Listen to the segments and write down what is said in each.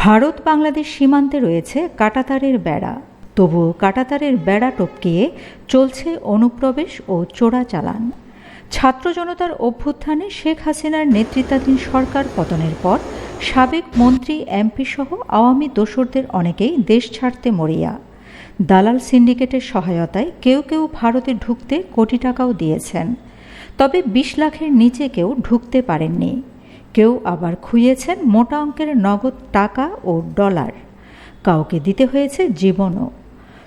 ভারত বাংলাদেশ সীমান্তে রয়েছে কাটাতারের বেড়া। তবুও কাটাতারের বেড়া টপকিয়ে চলছে অনুপ্রবেশ ও চোরাচালান। ছাত্র জনতার অভ্যুত্থানে শেখ হাসিনার নেতৃত্বাধীন সরকার পতনের পর সাবেক মন্ত্রী, এমপি সহ আওয়ামী দোসরদের অনেকেই দেশ ছাড়তে মরিয়া। দালাল সিন্ডিকেটের সহায়তায় কেউ কেউ ভারতে ঢুকতে কোটি টাকাও দিয়েছেন। তবে বিশ লাখের নিচে কেউ ঢুকতে পারেননি। কেউ আবার খুইয়েছেন মোটা অঙ্কের নগদ টাকা ও ডলার। কাউকে দিতে হয়েছে জীবনও।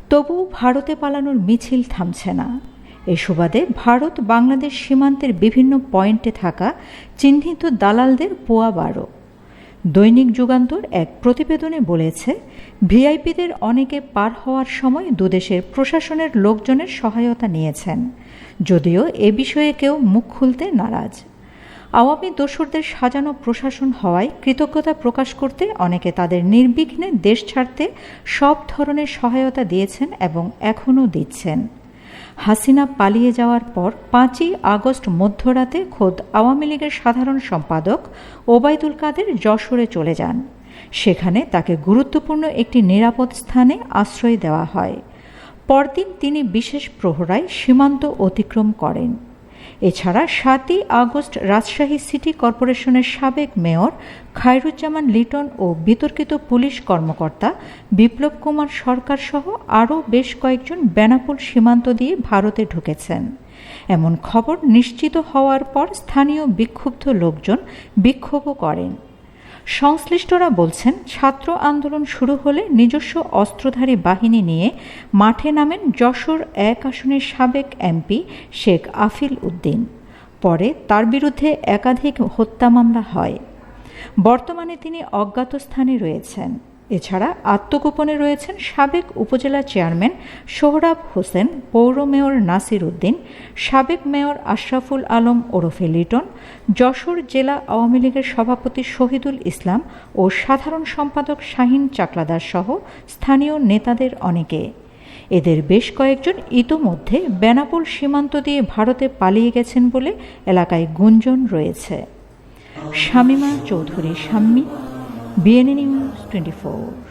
তবু ভারতে পালানোর মিছিল থামছে না। এ সুবাদে ভারত বাংলাদেশ সীমান্তের বিভিন্ন পয়েন্টে থাকা চিহ্নিত দালালদের পোয়া বারো। দৈনিক যুগান্তর এক প্রতিবেদনে বলেছে, ভিআইপিদের অনেকে পার হওয়ার সময় দুদেশের প্রশাসনের লোকজনের সহায়তা নিয়েছেন। যদিও এ বিষয়ে কেউ মুখ খুলতে নারাজ। আওয়ামী দোসরদের সাজানো প্রশাসন হওয়ায় কৃতজ্ঞতা প্রকাশ করতে অনেকে তাদের নির্বিঘ্নে দেশ ছাড়তে সব ধরনের সহায়তা দিয়েছেন এবং এখনও দিচ্ছেন। হাসিনা পালিয়ে যাওয়ার পর পাঁচই আগস্ট মধ্যরাতে খোদ আওয়ামী লীগের সাধারণ সম্পাদক ওবায়দুল কাদের যশোরে চলে যান। সেখানে তাকে গুরুত্বপূর্ণ একটি নিরাপদ স্থানে আশ্রয় দেওয়া হয়। পরদিন তিনি বিশেষ প্রহরায় সীমান্ত অতিক্রম করেন। এছাড়া সাতই আগস্ট রাজশাহী সিটি কর্পোরেশনের সাবেক মেয়র খায়রুজ্জামান লিটন ও বিতর্কিত পুলিশ কর্মকর্তা বিপ্লব কুমার সরকার সহ আরও বেশ কয়েকজন বেনাপুল সীমান্ত দিয়ে ভারতে ঢুকেছেন। এমন খবর নিশ্চিত হওয়ার পর স্থানীয় বিক্ষুব্ধ লোকজন বিক্ষোভও করেন। সংশ্লিষ্টরা বলছেন, ছাত্র আন্দোলন শুরু হলে নিজস্ব অস্ত্রধারী বাহিনী নিয়ে মাঠে নামেন যশোর এক আসনের সাবেক এমপি শেখ আফিল উদ্দিন। পরে তার বিরুদ্ধে একাধিক হত্যা মামলা হয়। বর্তমানে তিনি অজ্ঞাত স্থানে রয়েছেন। এছাড়া আত্মগোপনে রয়েছেন সাবেক উপজেলা চেয়ারম্যান সোহরাব হোসেন, পৌর মেয়র নাসির উদ্দিন, সাবেক মেয়র আশরাফুল আলম ওরফে লিটন, যশোর জেলা আওয়ামী লীগের সভাপতি শহীদুল ইসলাম ও সাধারণ সম্পাদক শাহিন চাকলাদার সহ স্থানীয় নেতাদের অনেকে। এদের বেশ কয়েকজন ইতোমধ্যে বেনাপোল সীমান্ত দিয়ে ভারতে পালিয়ে গেছেন বলে এলাকায় গুঞ্জন রয়েছে। Shamima Chowdhury, Shammi BNA news 24